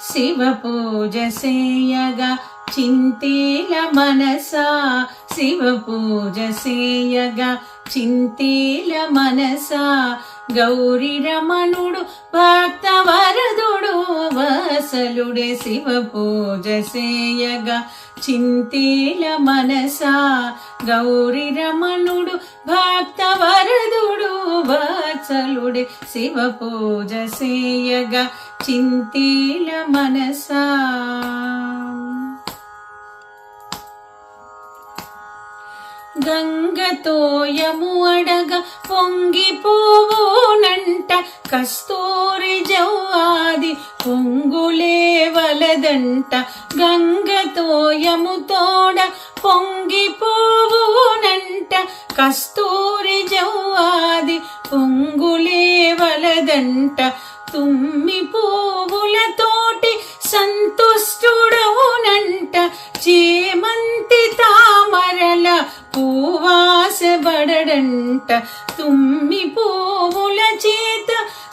శివ పూజ సేయగా చింతీల మనసా. శివ పూజ సేయగా చింతీల మనసా. గౌరీ రమణుడు భక్త వరదుడు వసలుడే శివ పూజ సేయగా చింతీల మనసా. గౌరీ రమణుడు భక్త వరదుడు వసలుడే శివ పూజ సేయగా చింతీల మనసా. గంగతోయము అడగ పొంగిపోవునంట కస్తూరి జవ్వాది పొంగులే వలదంట. గంగతోయము తోడ పొంగిపోవునంట కస్తూరి జవ్వాది పొంగులే వలదంట. తుమ్మి సంతుష్టుడవునంట. చేమంతి తామరల పూవాసబడడంట తుమ్మి పూవుల చేత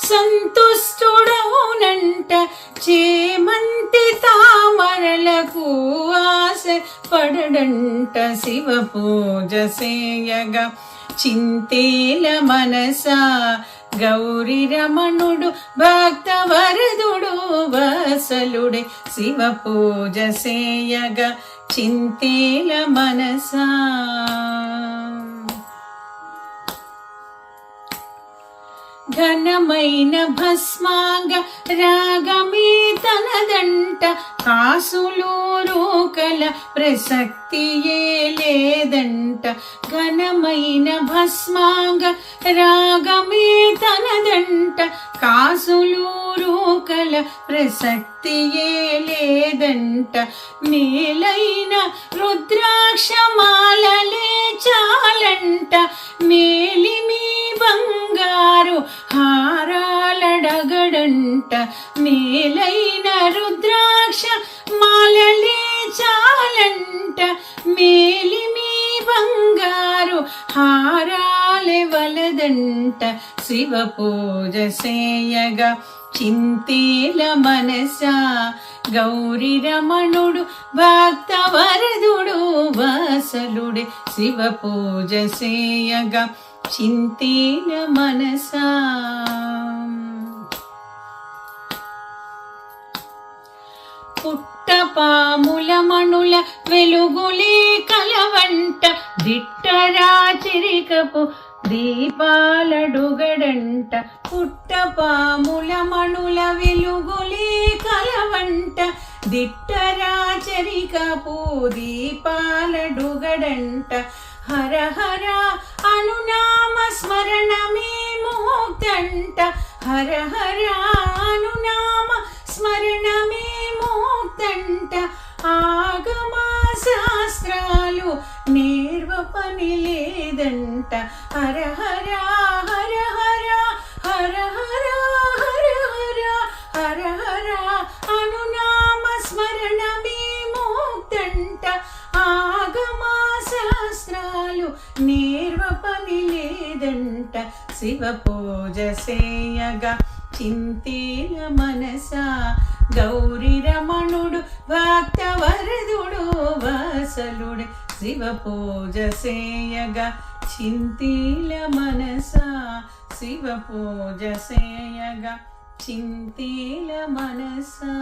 సంతుష్టుడవునంట. చేమంతి తామరలకు ఆశ పడడంట. శివ పూజ చేయగా చింతేల మనసా గౌరీ రమణుడు భక్త వరదుడు వసలుడే శివ పూజ సేయగా చింతేల మనసా. ఘనమైన భస్మాంగ రాగమే తన తనదంట కాసులూరుకల ప్రసక్తియే లేదంట. ఘనమైన భస్మాంగ రాగమే తనదంట. కాసులూరుకల ప్రసక్తియే లేదంట. మేలైన రుద్రాక్షమాలలే చాలంట. మేలిమి బంగారు హారాలడగడంట. మే మేలిమి బంగారు హారాలెవలదంట శివ పూజ చేయగా చింతేల మనసా గౌరి రమణుడు భక్త వరదుడు వసలుడే శివ పూజ చేయగా చింతేల మనసా పుట్టపాముల మణుల వెలుగులే కలవంట. దిట్టరాచిరికపు దీపాలడుగడంట. పుట్టపాముల మణుల వెలుగులే కలవంట. దిట్టరాచరికపు దీపాలడుగడంట. హర హర అనునామ స్మరణమే మోక్తంట హర హరా వెంట ఆగమా శాస్త్రాలు నేర్వ పని లేదంట. హర హర హర హర హర హర హర హర హర హర. అనునామ స్మరణమే మోక్తంట. ఆగమా శాస్త్రాలు నేర్వ పని లేదంట. శివ పూజ చేయగా చింతీల మనసా గౌరీ రమణుడు భక్త వరదుడు వసలుడు శివ పూజ సేయగా చింతీల మనసా శివ పూజ సేయగా చింతీల మనసా.